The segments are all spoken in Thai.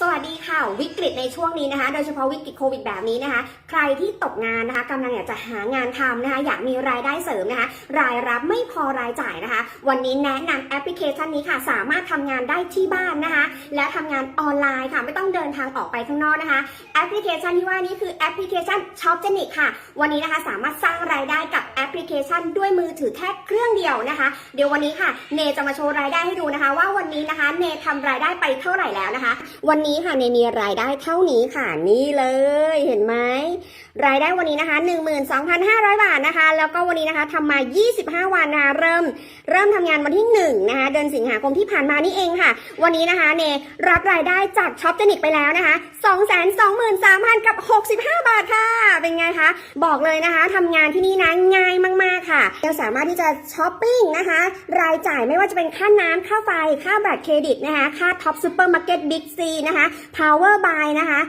สวัสดีค่ะ วิกฤตในช่วงนี้นะคะ โดยเฉพาะวิกฤตโควิดแบบนี้นะคะ ใครที่ตกงานนะคะกำลังอยากจะหางานทำนะคะ อยากมีรายได้เสริมนะคะ รายรับไม่พอรายจ่ายนะคะ วันนี้แนะนำแอปพลิเคชันนี้ค่ะ สามารถทำงานได้ที่บ้านนะคะ และทำงานออนไลน์ค่ะ ไม่ต้องเดินทางออกไปข้างนอกนะคะ แอปพลิเคชันที่ว่านี้คือแอปพลิเคชัน Shopgenic ค่ะ วันนี้นะคะสามารถสร้างรายได้กับแอปพลิเคชัน ด้วยมือถือแค่เครื่องเดียวนะคะ เดี๋ยววันนี้ค่ะ เนจะมาโชว์รายได้ให้ดูนะคะ ว่าวันนี้นะคะ เนทำรายได้ไปเท่าไหร่แล้วนะคะ วันนี้ค่ะเนมีรายได้เท่านี้ค่ะนี่เลยเห็นไหมรายได้วันนี้นะคะ12,500 บาทนะคะ แล้วก็วันนี้นะคะทำมา 25 วันนะคะเริ่ม เริ่มทำงานวันที่1นะคะเดือนสิงหาคมที่ผ่านมานี่เองค่ะ วันนี้นะคะเนรับรายได้จากช็อปเจนิกไปแล้วนะคะ223,000 กับ 65 บาทค่ะ เป็นไงคะ บอกเลยนะคะทำงานที่นี่นะง่ายมาก ๆ ค่ะยังสามารถที่จะช้อปปิ้งนะคะ รายจ่ายไม่ว่าจะเป็นค่าน้ำค่าไฟ ค่าบัตรเครดิตนะคะ ค่าท็อปซูเปอร์มาร์เก็ตบิ๊กซีนะคะ Power Buy นะคะ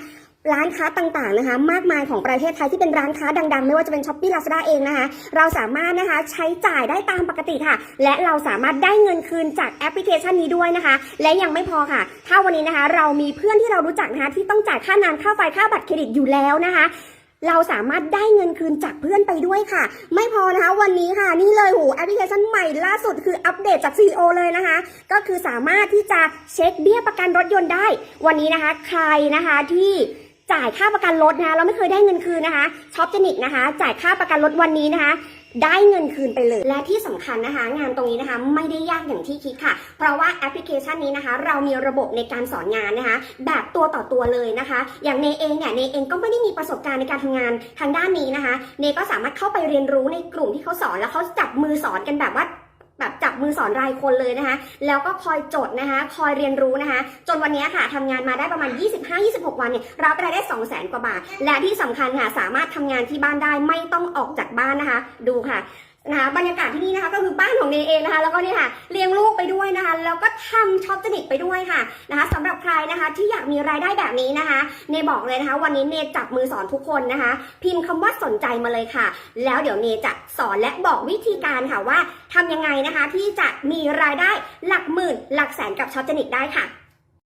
ร้านค้าต่างๆนะคะ มากมายของประเทศไทยที่เป็นร้านค้าดัง ๆ ไม่ว่าจะเป็นช้อปปี้ลาซาด้าเองนะคะ เราสามารถนะคะใช้จ่ายได้ตามปกติค่ะ และเราสามารถได้เงินคืนจากแอปพลิเคชันนี้ด้วยนะคะ และยังไม่พอค่ะ ถ้าวันนี้นะคะ เรามีเพื่อนที่เรารู้จักนะคะที่ต้องจ่ายค่าน้ำค่าไฟค่าบัตรเครดิตอยู่แล้วนะคะ เราสามารถได้เงินคืนจากเพื่อนไปด้วยค่ะ ไม่พอนะคะวันนี้ค่ะ นี่เลยโหแอปพลิเคชันใหม่ล่าสุดคืออัปเดตจาก CEO เลยนะคะ ก็คือสามารถที่จะเช็คเบี้ยประกันรถยนต์ได้ วันนี้นะคะ ใครนะคะที่จ่ายค่าประกันรถนะคะเราไม่เคยได้เงินคืนนะคะช็อปเจนิกนะคะ จ่ายค่าประกันรถวันนี้นะคะ ได้เงินคืนไปเลย และที่สำคัญนะคะ งานตรงนี้นะคะไม่ได้ยากอย่างที่คิดค่ะ เพราะว่าแอปพลิเคชันนี้นะคะ เรามีระบบในการสอนงานนะคะ แบบตัวต่อตัวเลยนะคะ อย่างเนเองเนี่ยเนเองก็ไม่ได้มีประสบการณ์ในการทำงานทางด้านนี้นะคะ เนก็สามารถเข้าไปเรียนรู้ในกลุ่มที่เขาสอนแล้วเขาจับมือสอนกันแบบว่า แบบจับมือสอนรายคนเลยนะคะ แล้วก็คอยจดนะคะ คอยเรียนรู้นะคะ จนวันนี้ค่ะทำงานมาได้ประมาณ 25-26 วันเนี่ยรับรายได้ 2 0 0 0 0 0 กว่าบาท และที่สำคัญค่ะ สามารถทำงานที่บ้านได้ไม่ต้องออกจากบ้านนะคะ ดูค่ะ นะคะบรรยากาศที่นี่นะคะก็คือบ้านของเนเองนะคะแล้วก็เนี่ยค่ะเลี้ยงลูกไปด้วยนะคะแล้วก็ทำช็อปเจนิกไปด้วยค่ะนะคะสำหรับใครนะคะที่อยากมีรายได้แบบนี้นะคะเนบอกเลยนะคะ วันนี้เนจับมือสอนทุกคนนะคะ พิมพ์คำว่าสนใจมาเลยค่ะ แล้วเดี๋ยวเนจะสอนและบอกวิธีการค่ะว่าทำยังไงนะคะที่จะมีรายได้หลักหมื่นหลักแสนกับช็อปเจนิกได้ค่ะ